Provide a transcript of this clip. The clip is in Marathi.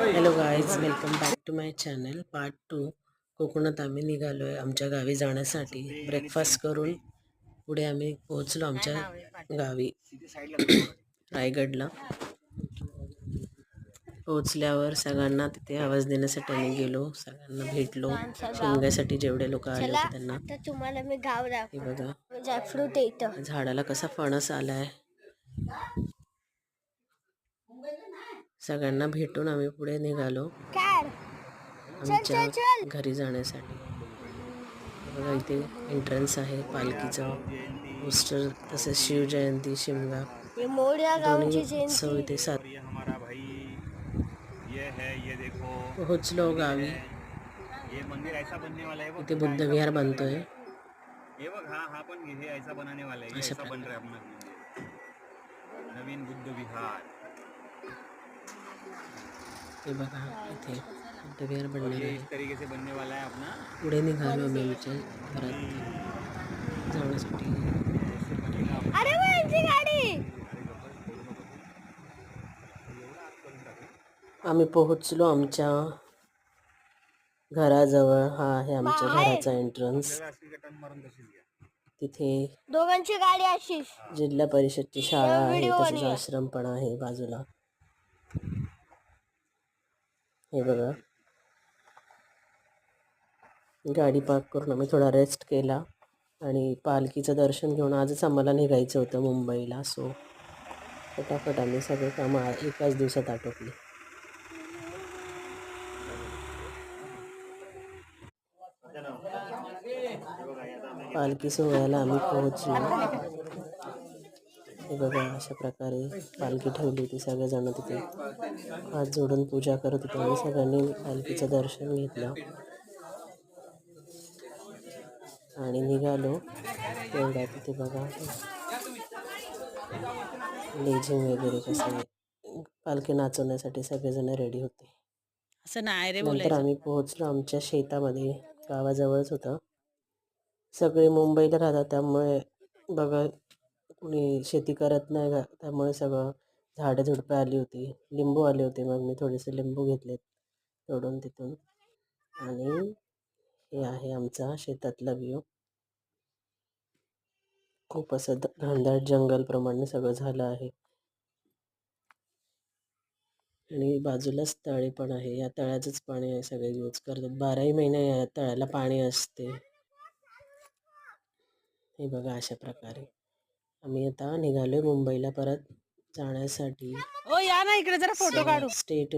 Hello guys welcome back to my channel part two कोकणात आम्ही निघालो आहे आमच्या गावी जाण्यासाठी. ब्रेकफास्ट करून पुढे आम्ही पोहोचलो आमच्या गावी. रायगडला. पोहोचल्यावर सगळ्यांना तिथे आवाज देण्यासाठी आम्ही गेलो. सगळ्यांना भेटलो. शिमग्यासाठी जेवढे लोक आले होते त्यांना. तुम्हाला मी गाव हे दाखव बघा जायफ्रूट येतं झाडाला कसा फणस आलाय. सगळ्यांना भेटून आम्ही पुढे निघालो. काय? आमच्या घरी जाण्यासाठी. बघा इथे एंट्रन्स आहे पालखीचं. पोस्टर तसेच शिवजयंती शिमगा. हे दोन्ही उत्सव इथे सात ये हमारा भाई. ये है ये देखो. पोहोचलो गावी. ये मंदिर ऐसा बनने वाला है वो इथे बुद्ध विहार बनतोय. ये बघ हा हा पण घे, हे ऐसा बनाने वाला है ये अशा ऐसा बन रहा है अपना मंदिर नवीन बुद्ध विहार हे बघा इथे विहार बनणार ये आहे. इस तरीके से बनने वाला है अपना पुढे निघालो आम्ही आमच्या घरात. जाण्यासाठी. अरे वा, यांची गाडी! आम्ही पोहोचलो आमच्या घराजवळ. हा आहे आमच्या घराचा एंट्रन्स तिथे दोघांची गाडी अशीच. जिल्हा परिषदची शाळा आहे तसंच आश्रम पण आहे बाजूला. हे बघा. गाडी पार्क करून आम्ही थोडा रेस्ट केला आणि पालखीचं दर्शन घेऊन आजच आम्हाला निघायचं होतं मुंबईला. सो फटाफट आम्ही सगळे कामं एकाच दिवसात आटोपली. पालखी सोहळ्याला आम्ही पोहोचलो. हे बघा अशा प्रकारे पालखी ठेवली होती सगळेजण तिथे. हात जोडून पूजा करत होते आणि सगळ्यांनी पालखीचं दर्शन घेतलं. आणि निघालो. तेवढ्या तिथे बघा. लेझिम वगैरे कसं पालखी नाचवण्यासाठी सगळेजण रेडी होते. असं नाही रे नंतर आम्ही पोहोचलो आमच्या शेतामध्ये गावाजवळच होतं. सगळे मुंबईला राहतात त्यामुळे बघा कुणी शेती करत नाही का? त्यामुळे सगळं झाडं झुडपं आली होती. लिंबू आले होते मग मी थोडेसे लिंबू घेतलेत तोडून तिथून. आणि हे आहे आमचा शेतातला व्ह्यू खूप असं घनदाट जंगलप्रमाणे सगळं झालं आहे. आणि बाजूलाच तळे पण आहे. या तळ्याचंच पाणी आहे सगळे यूज करतात. बाराही महिने या तळ्याला पाणी असते. हे बघा अशा प्रकारे. आम्ही आता निघालोय मुंबईला परत जाण्यासाठी. ओ या ना इकडे जरा फोटो काढू. स्टेट